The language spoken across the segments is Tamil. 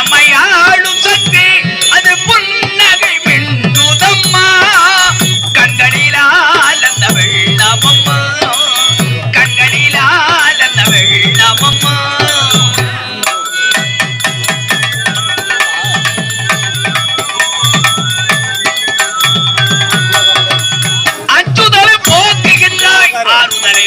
நம்மை ஆளும் சக்தி அது புன்னகை மின்னுதம்மா. கண்களிலால் அந்த வெள்ளமம்மா. கண்களிலால் அந்த வெள்ளமம்மா. அஞ்சுதலை போக்குகின்றாய் ஆறுதலை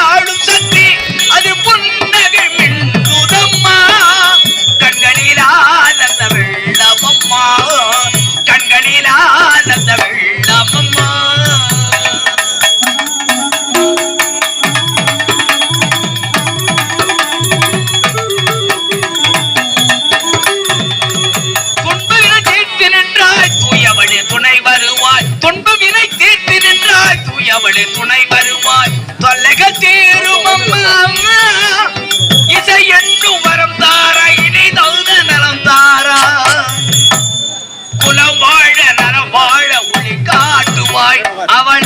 நின்றாய் துணை வருவாய். தொல்லைகள் தீரும் அம்மா அம்மா. இசை என்னும் வரம் தாரா இனி தகுத நலம் தாரா. குலம் வாழ நலம் வாழ ஒளி காட்டுவாய். அவள்